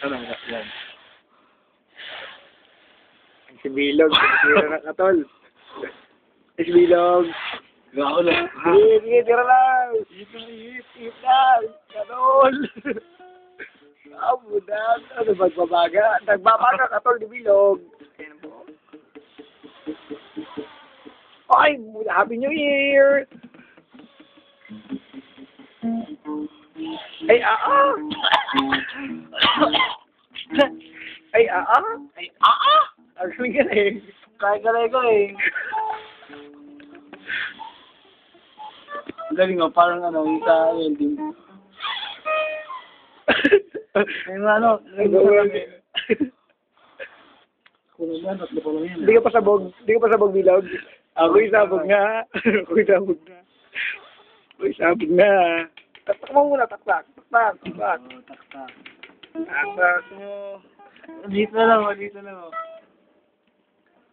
Ano nga, yan. Si Bilog. Tira na katol. Si Bilog. Gako lang. Sige, sige, tira lang. Lang, hit, hit lang. Katol. Abo na. Ano magbabaga? Nagbabaga katol ni Bilog. Ay, Happy New Year! Ay, ah, ah! Ay, ah, ah! Ay, ah ah! Ka eh. Kaya ka ko eh. Ang galing oh, parang ano, yung sa welding. Yung ano, ano, lang yan. Hindi ka pa sabog. Hindi ka pa sabog bilog. Ako'y sabog na. Ako'y sabog na. Ako'y sabog na. Taktak mo muna, taktak. Taktak, taktak. Oh, tak, tak. Taktak. Dito lang, oh, dito lang. oh.